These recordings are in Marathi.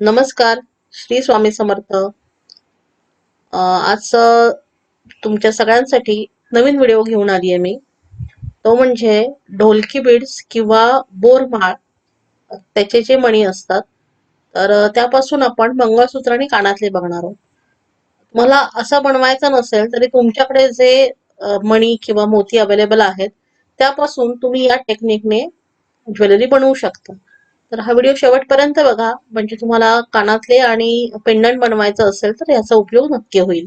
नमस्कार श्री स्वामी समर्थ. आज तुमच्या सगळ्यांसाठी नवीन व्हिडिओ घेऊन आली आहे मी. तो म्हणजे ढोलकी बीड्स किंवा बोरमाळ त्याचे जे मणी असतात तर त्यापासून आपण मंगळसूत्र आणि कानातले बघणार आहोत. मला असं बनवायचं नसेल तरी तुमच्याकडे जे मणी किंवा मोती अवेलेबल आहेत त्यापासून तुम्ही या टेक्निकने ज्वेलरी बनवू शकता. तर हा व्हिडिओ शेवटपर्यंत बघा. म्हणजे तुम्हाला कानातले आणि पेंडंट बनवायचं असेल तर याचा उपयोग नक्की होईल.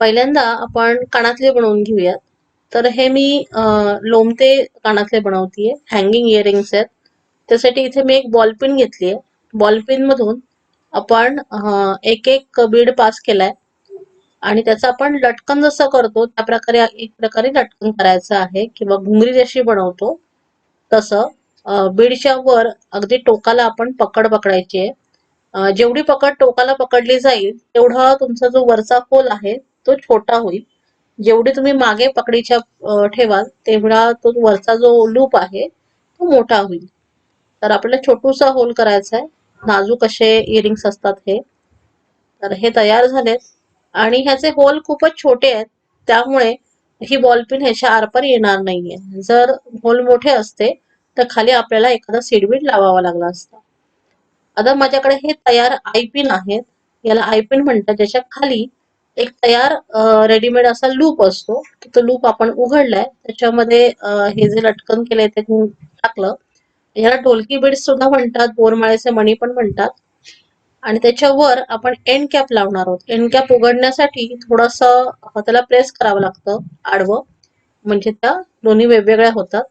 पहिल्यांदा आपण कानातले बनवून घेऊयात. तर हे मी लोमते कानातले बनवतीये. हँगिंग इयरिंग्स आहेत. त्यासाठी इथे मी एक बॉलपिन घेतली आहे बॉलपिन मधून आपण एक एक बीड पास केलाय. आणि त्याचं आपण लटकन जसं करतो त्या प्रकारे एक प्रकारे लटकन करायचं आहे. किंवा घुंगरी जशी बनवतो तसं. बीडच्या वर अगदी टोकाला आपण पकड पकडायची आहे. जेवढी पकड टोकाला पकडली जाईल तेवढा तुमचा जो वरचा खोल आहे तो छोटा होईल. जेवढी तुम्ही मागे पकडीच्या ठेवाल तेवढा तो वरचा जो लूप आहे तो मोठा होईल. तर आपल्याला छोटूसा होल करायचा आहे. नाजूक असे इयरिंग्स असतात हे. तर हे तयार झालेत. आणि ह्याचे होल खूपच छोटे आहेत त्यामुळे ही बॉलपिन ह्याच्या आरपार येणार नाहीये. जर होल मोठे असते तर खाली आपल्याला एखादा सीडबीड लावावा लागला असता. आता माझ्याकडे हे तयार आयपिन आहेत. याला आयपिन म्हणतात. ज्याच्या खाली एक तयार रेडीमेड असा लूप असतो. तो लूप आपण उघडलाय. त्याच्यामध्ये हे जे लटकन केलंय ते टाकलं. याला ढोलकी बीड्स सुद्धा म्हणतात. बोरमाळेचे मणी पण म्हणतात. आणि त्याच्यावर आपण एंड कॅप लावणार आहोत. एंड कॅप उघडण्यासाठी थोडस त्याला प्रेस करावं लागतं. आडवं. म्हणजे त्या दोन्ही वेगवेगळ्या होतात.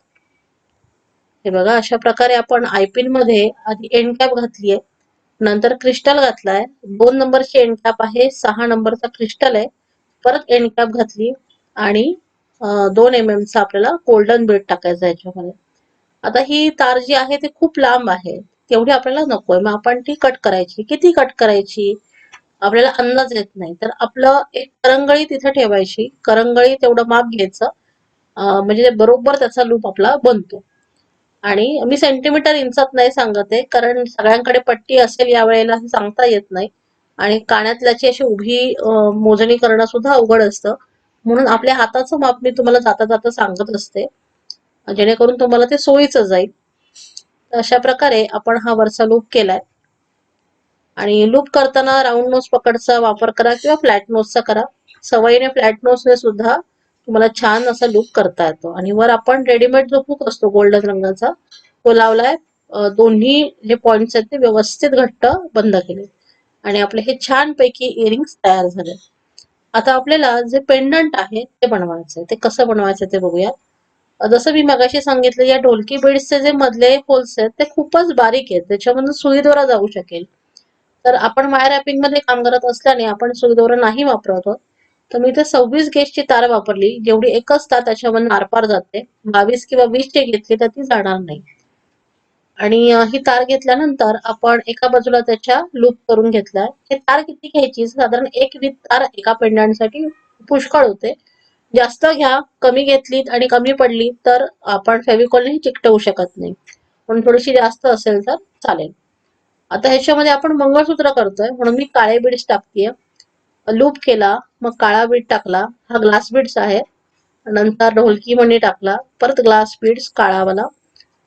हे बघा अशा प्रकारे आपण आयपिनमध्ये आधी एंड कॅप घातलीये. नंतर क्रिस्टल घातलाय. दोन नंबरची एंड कॅप आहे सहा नंबरचा क्रिस्टल आहे. परत एंड कॅप घातली आणि दोन एम एमचा आपल्याला गोल्डन बीड टाकायचा याच्यामध्ये. आता ही तार जी आहे ती खूप लांब आहे. तेवढी आपल्याला नकोय. मग आपण ती कट करायची. किती कट करायची? आपल्याला अंदाज येत नाही. तर आपलं एक करंगळी तिथे ठेवायची. करंगळी तेवढं माप घ्यायचं. म्हणजे बरोबर त्याचा लूप आपला बनतो. आणि मी सेंटीमीटर इंचात नाही सांगत आहे कारण सगळ्यांकडे पट्टी असेल या वेळेला हे सांगता येत नाही. आणि कानातल्याची अशी उभी मोजणी करणं सुद्धा अवघड असतं. म्हणून आपल्या हाताचं माप मी तुम्हाला जाता जाता सांगत असते. जेणेकरून तुम्हाला ते सोयीचं जाईल. अशा प्रकारे आपण हा वरचा लूप केलाय. आणि लूप करताना राऊंड नोज पकडचा वापर करा किंवा फ्लॅट नोजचा करा. सवयीने फ्लॅट नोजने सुद्धा तुम्हाला छान असा लुक करता येतो. आणि वर आपण रेडीमेड जो हुक असतो गोल्डन रंगाचा तो लावलाय दोन्ही जे पॉइंट्स आहेत ते व्यवस्थित घट्ट बंद केले. आणि आपले हे छान पैकी इयरिंग्स तयार झाले. आता आपल्याला जे पेंडंट आहे ते बनवायचं ते कसं बनवायचं ते बघूया जसं मी मगाशी सांगितलं या ढोलकी बीड्सचे जे मधले होल्स आहेत ते खूपच बारीक आहेत. त्याच्यामधून सुईदोरा जाऊ शकेल. तर आपण वायर रॅपिंगमध्ये काम करत असल्याने आपण सुईदोरा नाही वापरत आहोत. तर मी इथे सव्वीस गेजची तार वापरली. जेवढी एकच तार त्याच्यामधून आरपार जाते. बावीस किंवा वीसची घेतली तर ती जाणार नाही. आणि ही तार घेतल्यानंतर आपण एका बाजूला त्याच्या लूप करून घेतलाय. हे तार किती घ्यायची? साधारण एक वीस तार एका पेंडंटसाठी पुष्कळ होते. जास्त घ्या कमी घेतलीत आणि कमी पडली तर आपण फेविकॉलने चिकटवू शकत नाही. पण थोडीशी जास्त असेल तर चालेल. आता ह्याच्यामध्ये आपण मंगळसूत्र करतोय. म्हणून मी काळे बीड्स टाकतेय. लूप केला मग काळा बीट टाकला हा ग्लास बीट्स आहे. नंतर ढोलकी मणी टाकला परत ग्लास बीड्स काळावाला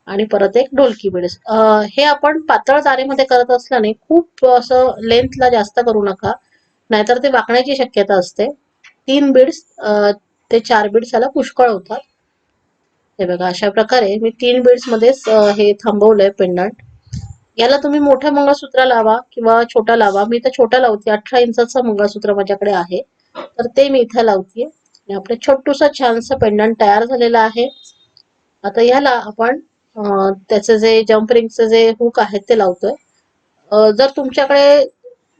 आणि परत एक ढोलकी बीड्स हे आपण पातळ तारेमध्ये करत असल्याने खूप असं लेंथला जास्त करू नका नाहीतर ते वाकण्याची शक्यता असते. तीन बीड्स ते चार बीड्स याला पुष्कळ होतात. हे बघा अशा प्रकारे मी तीन बीड्स मध्येच हे थांबवलंय पेंडंट याला तुम्ही मोठ्या मंगळसूत्र लावा किंवा छोटा लावा. मी तर छोटा लावते. अठरा इंचाचा मंगळसूत्र माझ्याकडे आहे. तर ते मी इथं लावते. आणि आपलं छोटूसा छानसा पेंडंट तयार झालेला आहे. आता याला आपण त्याचे जे जम्प रिंगचे जे हुक आहेत ते लावतोय. जर तुमच्याकडे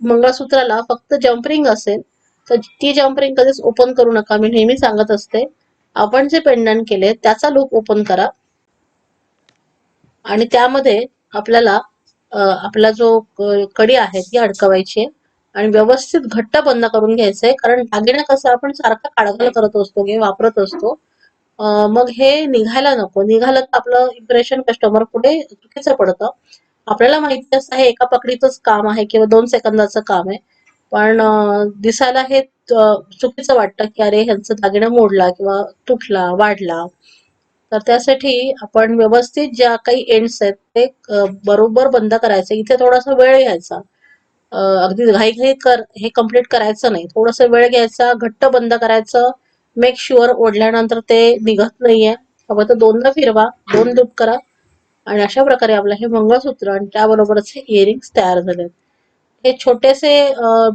मंगळसूत्राला फक्त जम्प रिंग असेल तर ती जम्प रिंग कधीच ओपन करू नका. मी नेहमी सांगत असते. आपण जे पेंडंट केले त्याचा लूप ओपन करा. आणि त्यामध्ये आपल्याला आपला जो कडी आहे ती अडकवायची आहे. आणि व्यवस्थित घट्ट बंद करून घ्यायचंय कारण दागिना कसं आपण सारखा काढघाल करत असतो किंवा वापरत असतो. मग हे निघायला नको. निघालं तर आपलं इम्प्रेशन कस्टमर पुढे चुकीचं पडतं. आपल्याला माहिती असं हे एका पकडीचंच काम आहे किंवा दोन सेकंदाचं काम आहे. पण दिसायला हे चुकीचं वाटतं की अरे ह्यांचा दागिना मोडला किंवा तुटला वाढला. तर त्यासाठी आपण व्यवस्थित ज्या काही एंड्स आहेत ते बरोबर बंद करायचे. इथे थोडासा वेळ घ्यायचा. अगदी अगदी घाईघाई कर हे कंप्लीट करायचं नाही. थोडासा वेळ घ्यायचा घट्ट बंद करायचं. मेक शुअर ओढल्यानंतर ते निघत नाहीये. हवं तर दोनदा फिरवा दोन लूप करा. आणि अशा प्रकारे आपलं हे मंगळसूत्र आणि त्याबरोबरच हे इयरिंग्स तयार झालेत. हे छोटेसे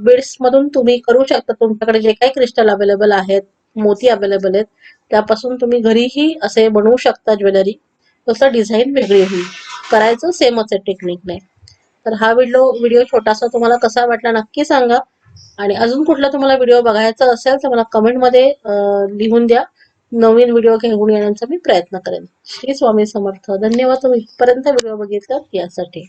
बीड्स मधून तुम्ही करू शकता. तुमच्याकडे जे काही क्रिस्टल अवेलेबल आहेत मोती अवेलेबल आहेत. त्यापासून तुम्ही घरीही असे बनवू शकता ज्वेलरी. तसं डिझाईन वेगळी होईल. करायचं सेमच आहे टेक्निकने तर हा व्हिडिओ व्हिडिओ छोटासा तुम्हाला कसा वाटला नक्की सांगा. आणि अजून कुठला तुम्हाला व्हिडिओ बघायचा असेल तर मला कमेंटमध्ये लिहून द्या. नवीन व्हिडिओ घेऊन येण्याचा मी प्रयत्न करेन. श्री स्वामी समर्थ. धन्यवाद तुम्ही इथपर्यंत व्हिडिओ बघितला. यासाठी.